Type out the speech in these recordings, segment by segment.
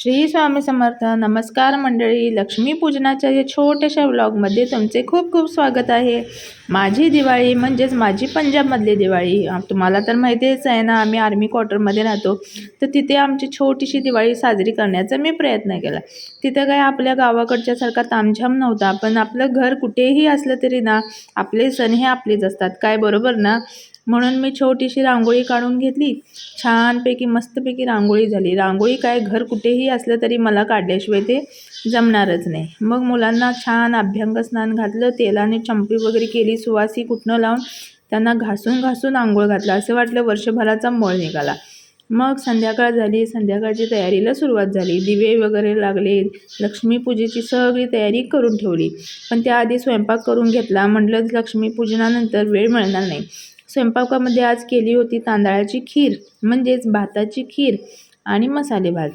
श्री स्वामी समर्थ. नमस्कार मंडळी. लक्ष्मी पूजनाच्या या छोट्याशा व्लॉगमध्ये तुमचे खूप खूप स्वागत आहे. माझी दिवाळी म्हणजेच माझी पंजाबमधली दिवाळी. तुम्हाला तर माहितीच आहे ना आम्ही आर्मी क्वार्टरमध्ये राहतो. तर तिथे आमची छोटीशी दिवाळी साजरी करण्याचा मी प्रयत्न केला. तिथं काय आपल्या गावाकडच्यासारखा तामझाम नव्हता पण आपलं घर कुठेही असलं तरी ना आपले सण हे आपलेच असतात. काय बरोबर ना? म्हणून मी छोटीशी रांगोळी काढून घेतली. छानपैकी मस्तपैकी रांगोळी झाली. रांगोळी काय घर कुठेही असलं तरी मला काढल्याशिवाय ते जमणारच नाही. मग मुलांना छान अभ्यंग स्नान घातलं तेलाने चंपी वगैरे केली सुवासी कुठनं लावून त्यांना घासून घासून आंघोळ घातलं. असं वाटलं वर्षभराचा मळ निघाला. मग संध्याकाळ झाली. संध्याकाळची तयारीला सुरुवात झाली. दिवे वगैरे लागले. लक्ष्मीपूजेची सगळी तयारी करून ठेवली. पण त्याआधी स्वयंपाक करून घेतला. म्हटलं लक्ष्मीपूजनानंतर वेळ मिळणार नाही. स्वयंपाकामध्ये आज केली होती तांदळाची खीर म्हणजेच भाताची खीर आणि मसाले भात.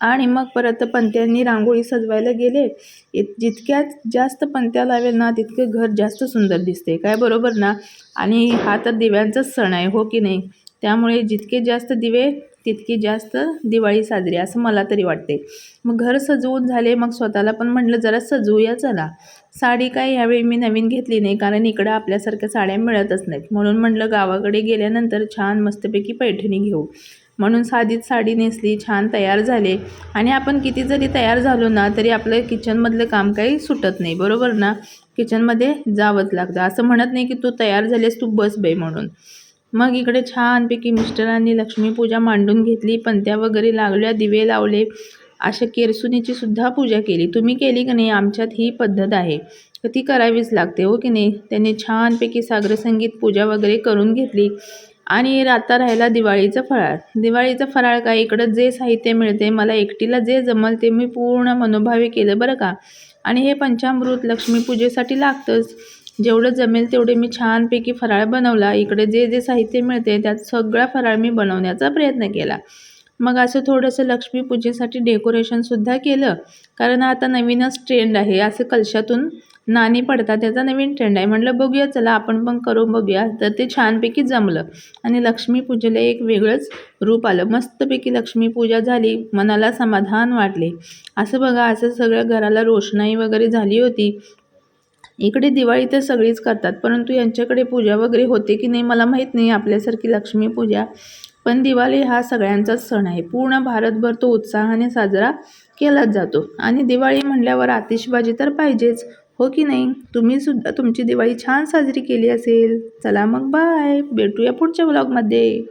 आणि मग परत पंत्यांनी रांगोळी सजवायला गेले. इत जितक्यात जास्त पंत्या लावेल ना तितकं घर जास्त सुंदर दिसते. काय बरोबर ना? आणि हा तर दिव्यांचाच सण आहे हो की नाही? त्यामुळे जितके जास्त दिवे तितकी जास्त दिवाळी साजरी असं मला तरी वाटते. मग घर सजवून झाले मग स्वतःला पण म्हटलं जरा सजवूया चला. साडी काय यावेळी मी नवीन घेतली नाही कारण इकडं आपल्यासारख्या साड्या मिळतच नाहीत. म्हणून म्हटलं गावाकडे गेल्यानंतर छान मस्तपैकी पैठणी घेऊ. म्हणून साधीच साडी नेसली छान तयार झाले. आणि आपण किती जरी तयार झालो ना तरी आपलं किचनमधलं काम काही सुटत नाही बरोबर ना? किचनमध्ये जावंच लागतं. असं म्हणत नाही की तू तयार झालेस तू बस बे म्हणून. मग इकडे छानपैकी मिस्टरांनी लक्ष्मीपूजा मांडून घेतली पंत्या वगैरे लागल्या दिवे लावले. अशा केरसुनीची सुद्धा पूजा केली. तुम्ही केली की नाही? आमच्यात ही पद्धत आहे. तर ती करावीच लागते हो की नाही? त्यांनी छानपैकी सागरसंगीत पूजा वगैरे करून घेतली. आणि आता राहिला दिवाळीचा फराळ. दिवाळीचा फराळ काय? इकडं जे साहित्य मिळते मला एकटीला जे जमल ते मी पूर्ण मनोभावे केलं बरं का? आणि हे पंचामृत लक्ष्मीपूजेसाठी लागतंच. जेवढं जमेल तेवढे मी छानपैकी फराळ बनवला. इकडे जे जे साहित्य मिळते त्यात सगळा फराळ मी बनवण्याचा प्रयत्न केला. मग असं थोडंसं लक्ष्मीपूजेसाठी डेकोरेशनसुद्धा केलं. कारण आता नवीनच ट्रेंड आहे. असं कलशातून नाणी पडतात त्याचा नवीन ट्रेंड आहे. म्हटलं बघूया चला आपण पण करू बघूया. तर ते छानपैकी जमलं. आणि लक्ष्मीपूजेला एक वेगळंच रूप आलं. मस्तपैकी लक्ष्मीपूजा झाली. मनाला समाधान वाटले. असं बघा असं सगळ्या घराला रोषणाई वगैरे झाली होती. इकडे दिवाळी तर सगळीच करतात परंतु यांच्याकडे पूजा वगैरे होते की नाही मला माहीत नाही आपल्यासारखी लक्ष्मीपूजा पण दिवाळी हा सगळ्यांचाच सण आहे. पूर्ण भारतभर तो उत्साहाने साजरा केलाच जातो. आणि दिवाळी म्हणल्यावर आतिषबाजी तर पाहिजेच हो की नाही? तुम्ही सुद्धा तुमची दिवाळी छान साजरी केली असेल. चला मग बाय. भेटूया पुढच्या ब्लॉगमध्ये